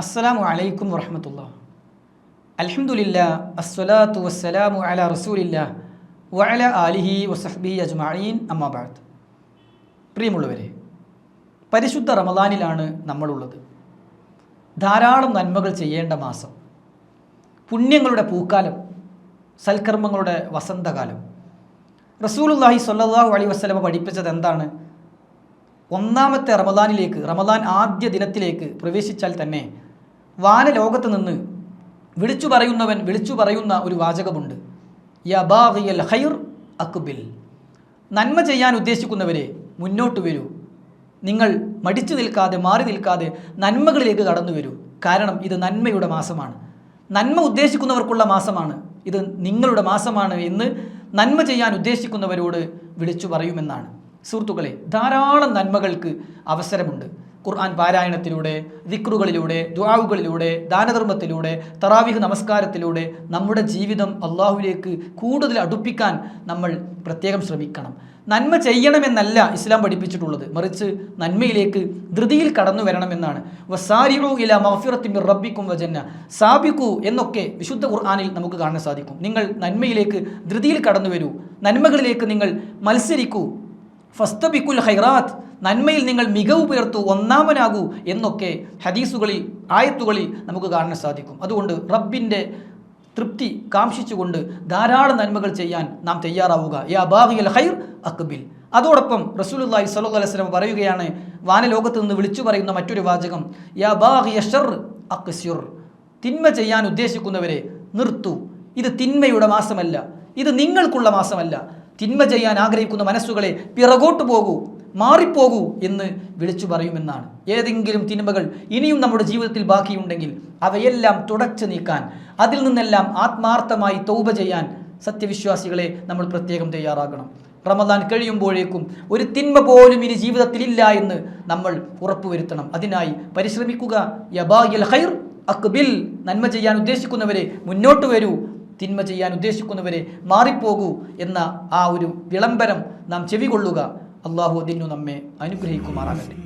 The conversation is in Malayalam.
അസ്സലാമു അലൈക്കും വറഹമത്തുള്ള. അലഹമുല്ല അസ്സലാത്തു വസ്സലാമു അല റസൂലില്ല വഅല ആലിഹി വസഫ്ബി അജ്മഈൻ അമ്മാബാദ് പ്രിയമുള്ളവരെ പരിശുദ്ധ റമദാനിലാണ് നമ്മളുള്ളത്. ധാരാളം നന്മകൾ ചെയ്യേണ്ട മാസം. പുണ്യങ്ങളുടെ പൂക്കാലം സൽക്കർമ്മങ്ങളുടെ വസന്തകാലം. റസൂലുല്ലാഹി സ്വല്ലല്ലാഹു അലൈഹി വസ്ലമ പഠിപ്പിച്ചത് എന്താണ്? ഒന്നാമത്തെ റമദാനിലേക്ക് റമദാൻ ആദ്യ ദിനത്തിലേക്ക് പ്രവേശിച്ചാൽ തന്നെ വാനലോകത്ത് നിന്ന് വിളിച്ചു പറയുന്നവൻ വിളിച്ചു പറയുന്ന ഒരു വാചകമുണ്ട്. യബാഗിയൽ ഹൈർ അക്ബിൽ. നന്മ ചെയ്യാൻ ഉദ്ദേശിക്കുന്നവരെ മുന്നോട്ട് വരൂ. നിങ്ങൾ മടിച്ചു നിൽക്കാതെ മാറി നിൽക്കാതെ നന്മകളിലേക്ക് കടന്നു വരൂ. കാരണം ഇത് നന്മയുടെ മാസമാണ്. നന്മ ഉദ്ദേശിക്കുന്നവർക്കുള്ള മാസമാണ്. ഇത് നിങ്ങളുടെ മാസമാണ് എന്ന് നന്മ ചെയ്യാൻ ഉദ്ദേശിക്കുന്നവരോട് വിളിച്ചു പറയുമെന്നാണ്. സുഹൃത്തുക്കളെ ധാരാളം നന്മകൾക്ക് അവസരമുണ്ട്. ഖുർആൻ പാരായണത്തിലൂടെ ദിക്റുകളിലൂടെ ദ്വാവുകളിലൂടെ ദാനധർമ്മത്തിലൂടെ തറാവിഹ് നമസ്കാരത്തിലൂടെ നമ്മുടെ ജീവിതം അള്ളാഹുവിലേക്ക് കൂടുതൽ അടുപ്പിക്കാൻ നമ്മൾ പ്രത്യേകം ശ്രമിക്കണം. നന്മ ചെയ്യണമെന്നല്ല ഇസ്ലാം പഠിപ്പിച്ചിട്ടുള്ളത്. മറിച്ച് നന്മയിലേക്ക് ധൃതിയിൽ കടന്നു വരണമെന്നാണ്. സാബിക്കു എന്നൊക്കെ വിശുദ്ധ ഖുർആാനിൽ നമുക്ക് കാണാൻ സാധിക്കും. നിങ്ങൾ നന്മയിലേക്ക് ധൃതിയിൽ കടന്നു വരൂ. നന്മകളിലേക്ക് നിങ്ങൾ മത്സരിക്കൂ. ഫസ്തബിക്കുൽ ഹൈറാത്ത് നന്മയിൽ നിങ്ങൾ മികവ് പുലർത്തു ഒന്നാമനാകൂ എന്നൊക്കെ ഹദീസുകളിൽ ആയത്തുകളിൽ നമുക്ക് കാണാൻ സാധിക്കും. അതുകൊണ്ട് റബ്ബിന്റെ തൃപ്തി കാംക്ഷിച്ചുകൊണ്ട് ധാരാളം നന്മകൾ ചെയ്യാൻ നാം തയ്യാറാവുക. യാ ബാഹിയൽ ഹൈർ അക്ബിൽ. അതോടൊപ്പം റസൂലുല്ലാഹി അലൈഹി വസല്ലം പറയുകയാണ് വാനലോകത്ത് നിന്ന് വിളിച്ചു പറയുന്ന മറ്റൊരു വാചകം യാ ബാഹിയ ഷർ അക്സ്യുർ. തിന്മ ചെയ്യാൻ ഉദ്ദേശിക്കുന്നവരെ നിർത്തു. ഇത് തിന്മയുടെ മാസമല്ല. ഇത് നിങ്ങൾക്കുള്ള മാസമല്ല. തിന്മ ചെയ്യാൻ ആഗ്രഹിക്കുന്ന മനസ്സുകളെ പിറകോട്ട് പോകൂ മാറിപ്പോകൂ എന്ന് വിളിച്ചു പറയുമെന്നാണ്. ഏതെങ്കിലും തിന്മകൾ ഇനിയും നമ്മുടെ ജീവിതത്തിൽ ബാക്കിയുണ്ടെങ്കിൽ അവയെല്ലാം തുടച്ചു നീക്കാൻ അതിൽ നിന്നെല്ലാം ആത്മാർത്ഥമായി തൗബ ചെയ്യാൻ സത്യവിശ്വാസികളെ നമ്മൾ പ്രത്യേകം തയ്യാറാക്കണം റമദാൻ കഴിയുമ്പോഴേക്കും ഒരു തിന്മ പോലും ഇനി ജീവിതത്തിലില്ല എന്ന് നമ്മൾ ഉറപ്പുവരുത്തണം. അതിനായി പരിശ്രമിക്കുക. യബായൽ ഹൈർ അക്ബിൽ നന്മ ചെയ്യാൻ ഉദ്ദേശിക്കുന്നവരെ മുന്നോട്ട് വരൂ. തിന്മ ചെയ്യാൻ ഉദ്ദേശിക്കുന്നവരെ മാറിപ്പോകൂ എന്ന ആ ഒരു വിളംബരം നാം ചെവികൊള്ളുക. അള്ളാഹു അതിനു നമ്മെ അനുഗ്രഹിക്കുമാറാകട്ടെ.